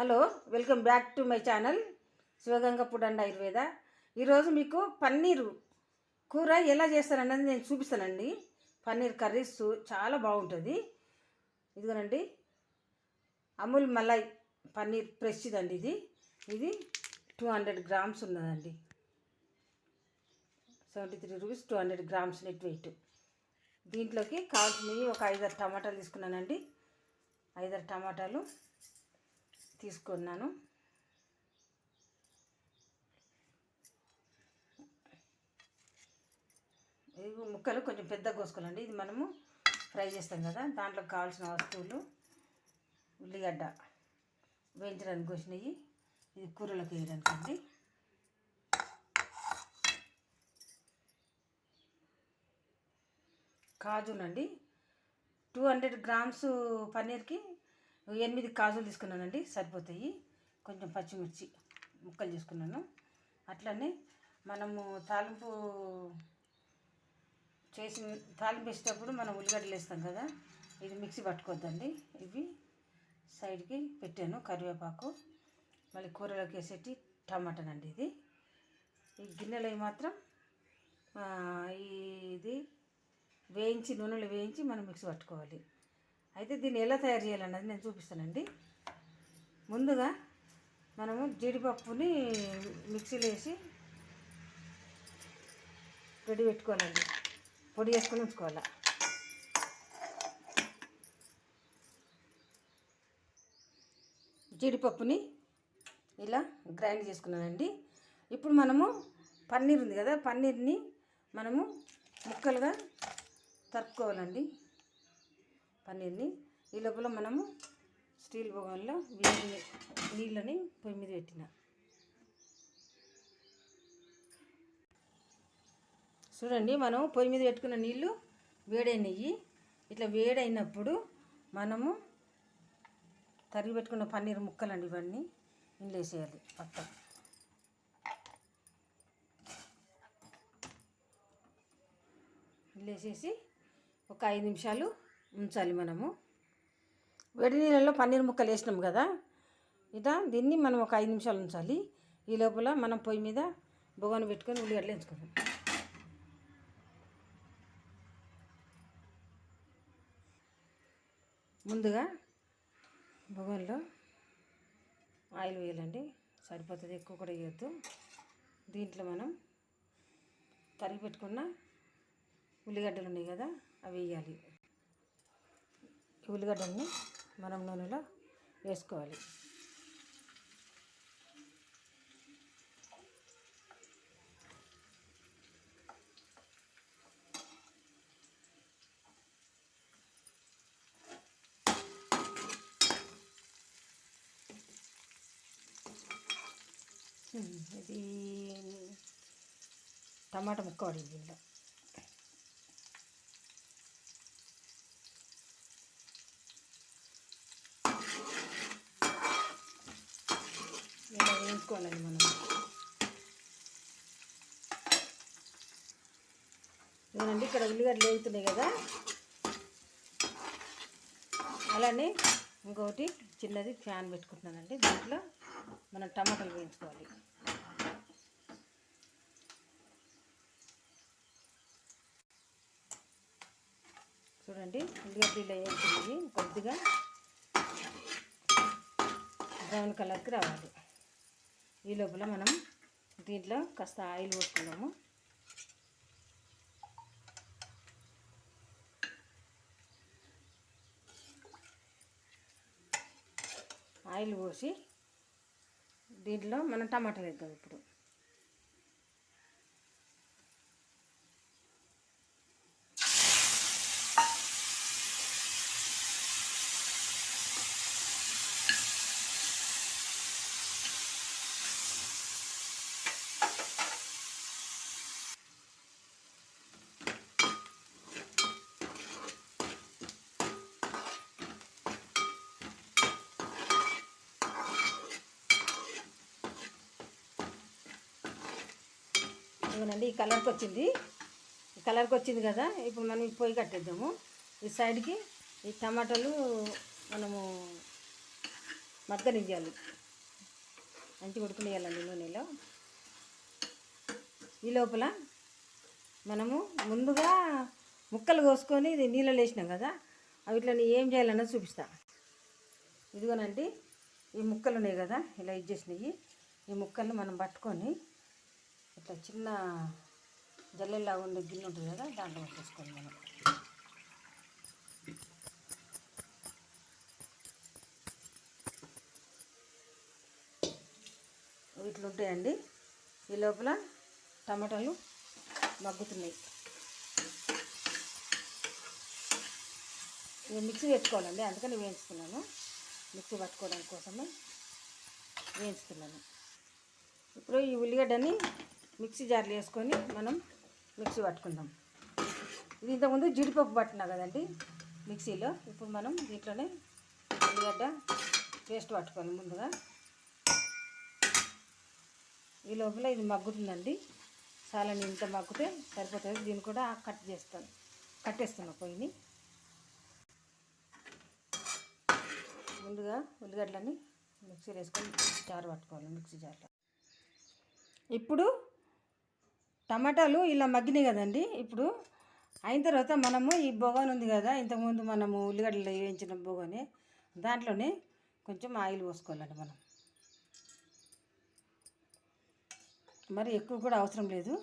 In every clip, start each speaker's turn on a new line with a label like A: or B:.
A: Hello welcome back to my channel Sivaganga food Ayurveda. ఈరోజు మీకు పన్నీరు కూర ఎలా చేస్తారన్నది నేను చూపిస్తానండి. పన్నీర్ కర్రీస్ చాలా బాగుంటుంది. ఇదిగోనండి అమూల్ మలై పన్నీర్ ఫ్రెష్ ఇదండి ఇది. ఇది టూ హండ్రెడ్ గ్రామ్స్ ఉన్నదండి. Seventy three rupees two hundred grams net weight. దీంట్లోకి కావాల్సినవి ఒక ఐదారు టమాటాలు తీసుకున్నానండి. ఐదారు టమాటాలు. తీసుకున్నాను. ఇవి ముక్కలు కొంచెం పెద్దగా కోసుకోవాలండి. ఇది మనము ఫ్రై చేస్తాం కదా దాంట్లో కావాల్సిన వస్తువులు ఉల్లిగడ్డ వేయించడానికి వచ్చినాయి ఇది కూరలోకి వేయడానికి అండి కాజునండి. టూ హండ్రెడ్ గ్రామ్స్ పన్నీర్కి ఎనిమిది కాజులు తీసుకున్నానండి సరిపోతాయి. కొంచెం పచ్చిమిర్చి ముక్కలు తీసుకున్నాను అట్లనే మనము తాలింపు చేసి తాలింపు వేసేటప్పుడు మనం ఉల్లిగడ్డలు వేస్తాం కదా ఇది మిక్సీ పట్టుకోవద్దండి. ఇవి సైడ్కి పెట్టాను కరివేపాకు. మళ్ళీ కూరలోకి వేసేటి టమాటానండి ఇది. ఈ గిన్నెలో మాత్రం ఇది వేయించి నూనెలో వేయించి మనం మిక్సీ పట్టుకోవాలి. అయితే దీన్ని ఎలా తయారు చేయాలన్నది నేను చూపిస్తానండి. ముందుగా మనము జీడిపప్పుని మిక్సీలో వేసి రెడీ పెట్టుకోవాలండి. పొడి చేసుకొని ఉంచుకోవాలి. జీడిపప్పుని ఇలా గ్రైండ్ చేసుకున్నానండి. ఇప్పుడు మనము పన్నీర్ ఉంది కదా పన్నీర్ని మనము ముక్కలుగా తరుపుకోవాలండి. పన్నీర్ని ఈ లోపల మనము స్టీల్ బొగంలో వేడి నీళ్ళని పొయ్యి మీద పెట్టిన. చూడండి మనం పొయ్యి మీద పెట్టుకున్న నీళ్ళు వేడైనవి ఇట్లా వేడైనప్పుడు మనము తరిగి పెట్టుకున్న పన్నీర్ ముక్కలండి ఇవన్నీ ఇండ్లేసేయాలి పక్క. పక్కన ఒక ఐదు నిమిషాలు ఉంచాలి మనము. వేడి నీళ్ళలో పన్నీర్ ముక్కలు వేసినాం కదా? ఇదా దీన్ని మనం ఒక ఐదు నిమిషాలు ఉంచాలి. ఈ లోపల మనం పొయ్యి మీద బొగను పెట్టుకొని ఉల్లిగడ్డలు వేసుకుందాం ముందుగా బొగన్లో ఆయిల్ వేయాలండి. సరిపోతుంది ఎక్కువ కూడా వేయద్దు. దీంట్లో మనం తరిగి పెట్టుకున్న ఉల్లిగడ్డలు ఉన్నాయి కదా అవి వేయాలి. ఉల్లిగడ్డల్ని మనం నూనెలో వేసుకోవాలి. ఇది టమాటా ముక్క పడింది ఇలా వేయించుకోవాలండి మనం ఇదేనండి ఇక్కడ ఉల్లిగడ్డలు వేగుతున్నాయి కదా. అలానే ఇంకొకటి చిన్నది ఫ్యాన్ పెట్టుకుంటున్నానండి. దీంట్లో మనం టమాటాలు వేయించుకోవాలి. చూడండి ఉల్లిగడ్డలు వేయించింది కొద్దిగా బ్రౌన్ కలర్కి రావాలి. ఈ లోపల మనం దీంట్లో కాస్త ఆయిల్ పోసుకున్నాము ఆయిల్ పోసి దీంట్లో మనం టమాటాలు వేద్దాం ఇప్పుడు. ఇవ్వనండి ఈ కలర్కి వచ్చింది. ఈ కలర్కి వచ్చింది కదా ఇప్పుడు మనం పొయ్యి కట్టేద్దాము. ఈ సైడ్కి ఈ టమాటాలు మనము మగ్గనివ్వాలి మంచిగా ఉడకనియాలండి నూనెలో. ఈ లోపల మనము ముందుగా ముక్కలు కోసుకొని ఇది నీళ్ళలో వేసినాం కదా అవి ఇట్లా ఏం చేయాలన్నది చూపిస్తా. ఇదిగోనండి ఈ ముక్కలు ఉన్నాయి కదా ఇలా ఇచ్చేసినాయి. ఈ ముక్కల్ని మనం పట్టుకొని ఇట్లా చిన్న జల్లెల్లా ఉండే గిన్నె ఉంటుంది కదా దాంట్లో పట్టేసుకోండి మనం. ఇట్లా ఉంటాయండి. ఈ లోపల టమాటాలు మగ్గుతున్నాయి. ఇక మిక్సీ పెట్టుకోవాలండి అందుకని వేయించుకున్నాను. మిక్సీ పట్టుకోవడానికి కోసమే వేయించుకున్నాను. ఇప్పుడు ఈ ఉల్లిగడ్డని మిక్సీ జార్లు వేసుకొని మనం మిక్సీ పట్టుకుందాం. ఇది ఇంతకుముందు జీడిపప్పు పట్టినా కదండి మిక్సీలో ఇప్పుడు మనం దీంట్లోనే ఉల్లిగడ్డ పేస్ట్ పట్టుకోవాలి ముందుగా. ఈ లోపల ఇది మగ్గుతుందండి. చాలా ఇంత మగ్గితే సరిపోతుంది. దీన్ని కూడా కట్ చేస్తాను కట్టేస్తున్నా పొయ్యిని. ముందుగా ఉల్లిగడ్డలని మిక్సీ వేసుకొని జారు పట్టుకోవాలి మిక్సీ జార్లో. ఇప్పుడు టమాటాలు ఇలా మగ్గినాయి కదండి. ఇప్పుడు అయిన తర్వాత మనము ఈ బొగాని ఉంది కదా ఇంతకుముందు మనము ఉల్లిగడ్డలు వేయించిన బొగని దాంట్లోనే కొంచెం ఆయిల్ పోసుకోవాలండి మనం. మరి ఎక్కువ కూడా అవసరం లేదు.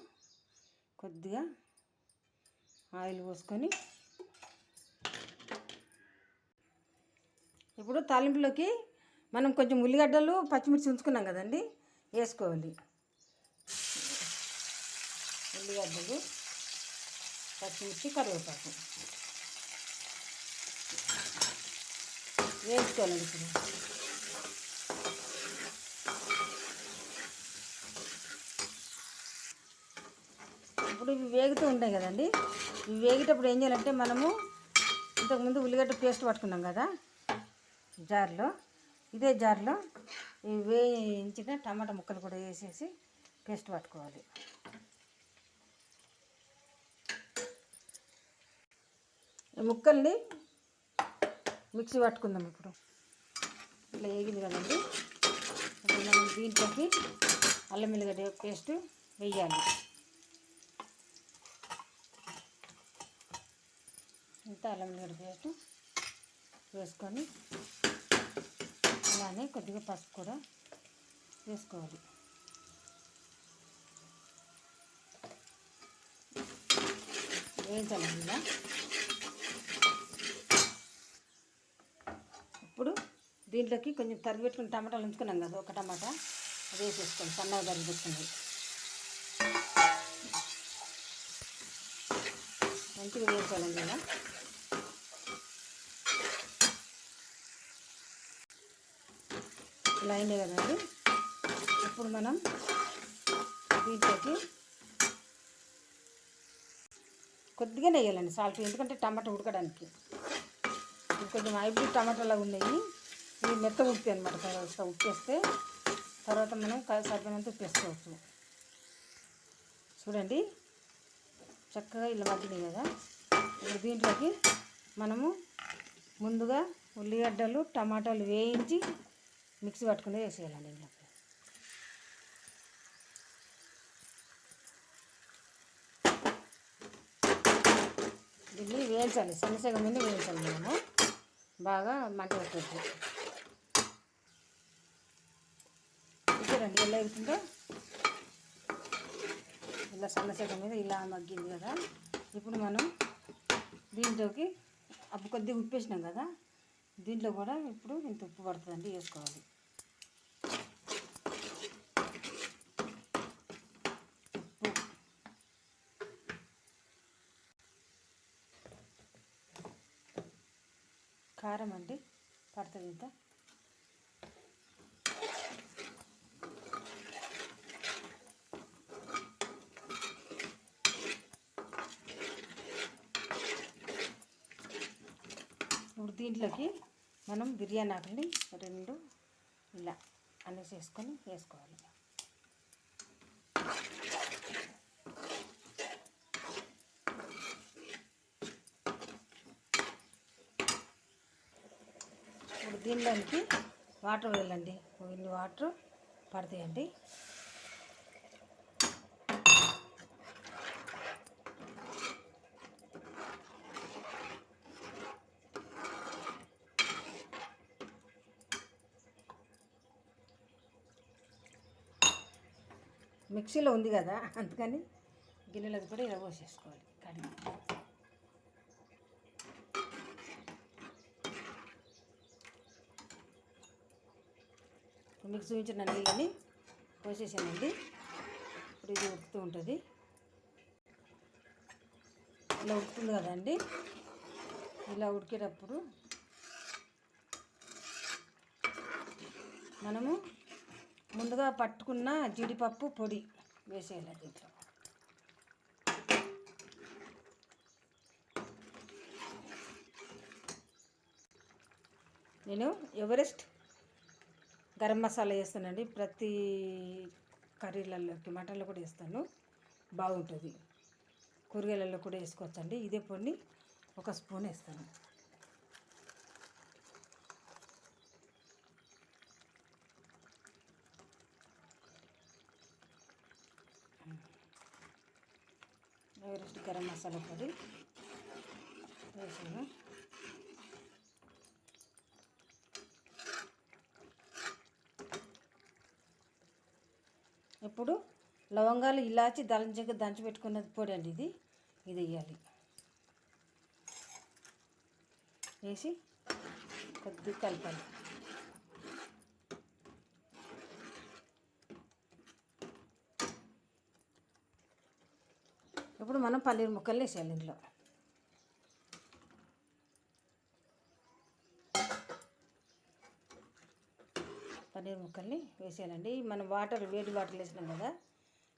A: కొద్దిగా ఆయిల్ పోసుకొని ఇప్పుడు తాలింపులోకి మనం కొంచెం ఉల్లిగడ్డలు పచ్చిమిర్చి ఉంచుకున్నాం కదండి వేసుకోవాలి. ఉల్లిగడ్డలు పచ్చిమిర్చి కరివేపాకు. వేసుకోవాలండి ఇప్పుడు. ఇప్పుడు ఇవి వేగుతూ ఉంటాయి కదండి. ఇవి వేగేటప్పుడు ఏం చేయాలంటే మనము ఇంతకుముందు ఉల్లిగడ్డ పేస్ట్ పట్టుకున్నాం కదా జార్లో. ఇదే జార్లో ఇవి వేయించిన టమాటా ముక్కలు కూడా వేసేసి పేస్ట్ పట్టుకోవాలి. ముక్కల్ని మిక్సీ పట్టుకుందాం ఇప్పుడు. ఇట్లా వేగింది కదండి. ఇప్పుడు మనం దీంట్లోకి అల్లం వెల్లిగడ్డ పేస్ట్ వేయాలి. ఇంత అల్లం వెల్లిగడ్డ పేస్ట్ వేసుకొని అలానే కొద్దిగా పసుపు కూడా వేసుకోవాలి. వేయించాలి ఇలా ఇప్పుడు దీంట్లోకి కొంచెం తరిగి పెట్టుకుని టమాటాలు ఉంచుకున్నాం కదా ఒక టమాటా. అది వేసేసుకోండి సన్నగా తరిగి పెట్టుకుని మంచిగా వేయించాలండి ఇలా ఇలా అయింది కదండి ఇప్పుడు మనం దీంట్లోకి కొద్దిగా వేయాలండి సాల్ట్ ఎందుకంటే టమాటా ఉడకడానికి. కొంచెం హైబ్రిడ్ టమాటాలు ఉన్నాయి. ఇవి మెత్త ఉప్పి అనమాట తర్వాత ఉప్పేస్తే తర్వాత మనం క- సరిపోయినంత ఉప్పేసుకోవచ్చు చూడండి చక్కగా ఇలా మగ్గినాయి కదా. ఇప్పుడు దీంట్లోకి మనము ముందుగా ఉల్లిగడ్డలు టమాటాలు వేయించి మిక్సీ పట్టుకుని వేసేయాలండి ఇందులోకి దీన్ని వేయించాలి సన్నసగం మీద వేయించాలి మనము. బాగా మంట పెట్టచ్చు చూడండి ఎలా అవుతుందో. ఇలా సన్నసేట మీద ఇలా మగ్గింది కదా. ఇప్పుడు మనం దీంట్లోకి అప్పు కొద్దిగా ఉప్పు వేసినాం కదా. దీంట్లో కూడా ఇప్పుడు ఇంత ఉప్పు పడుతుందండి వేసుకోవాలి. కారం అండి పడుతుంది ఇంత. దీంట్లోకి మనం బిర్యానీ ఆకుని రెండు ఇలా అన్ని చేసుకొని వేసుకోవాలి. ఇప్పుడు దీనిలోకి వాటర్ వేయాలండి. ఇన్ని వాటర్ పడతాయండి. మిక్సీలో ఉంది కదా అందుకని గిన్నెలకు కూడా ఇలా పోసేసుకోవాలి. కడిగి. మీకు చూపించిన నీళ్ళని పోసేసానండి. ఇప్పుడు ఇది ఉడుకుతూ ఉంటుంది. ఇలా ఉడుకుతుంది కదండి ఇలా ఉడికేటప్పుడు మనము ముందుగా పట్టుకున్న జీడిపప్పు పొడి వేసేయాలి దీంట్లో నేను ఎవరెస్ట్ గరం మసాలా వేస్తానండి. ప్రతి కర్రీలలోకి మటన్లో కూడా వేస్తాను. బాగుంటుంది. కూరగాయలలో కూడా వేసుకోవచ్చండి. ఇదే పొడిని ఒక స్పూన్ వేస్తాను ఎవరెస్ట్ గరం మసాలా పొడి వేసాను. ఇప్పుడు లవంగాలు ఇలాచి దళంచగా దంచి పెట్టుకున్నది పొడి అండి ఇది. ఇది వేయాలి. వేసి కొద్దిగా కలపాలి. ఇప్పుడు మనం పన్నీర్ ముక్కలు వేసేయాలి ఇందులో. పన్నీర్ ముక్కల్ని వేసేయాలండి. మనం వాటర్ వేడి వాటర్ వేసినాం కదా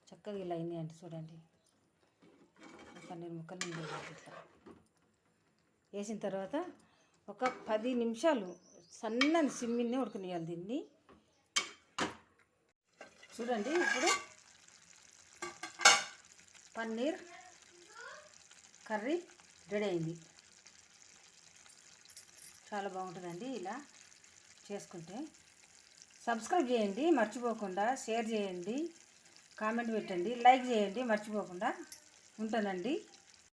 A: చక్కగా ఇలా అయినాయండి చూడండి. పన్నీర్ ముక్కలు ఇట్లా వేసిన తర్వాత ఒక పది నిమిషాలు సన్నని సిమ్మిని ఉడకనియాలి దీన్ని. చూడండి ఇప్పుడు పన్నీర్ కర్రీ రెడీ అయింది. చాలా బాగుంటుందండి ఇలా చేసుకుంటే. సబ్స్క్రైబ్ చేయండి మర్చిపోకుండా షేర్ చేయండి కామెంట్ పెట్టండి లైక్ చేయండి మర్చిపోకుండా ఉంటానండి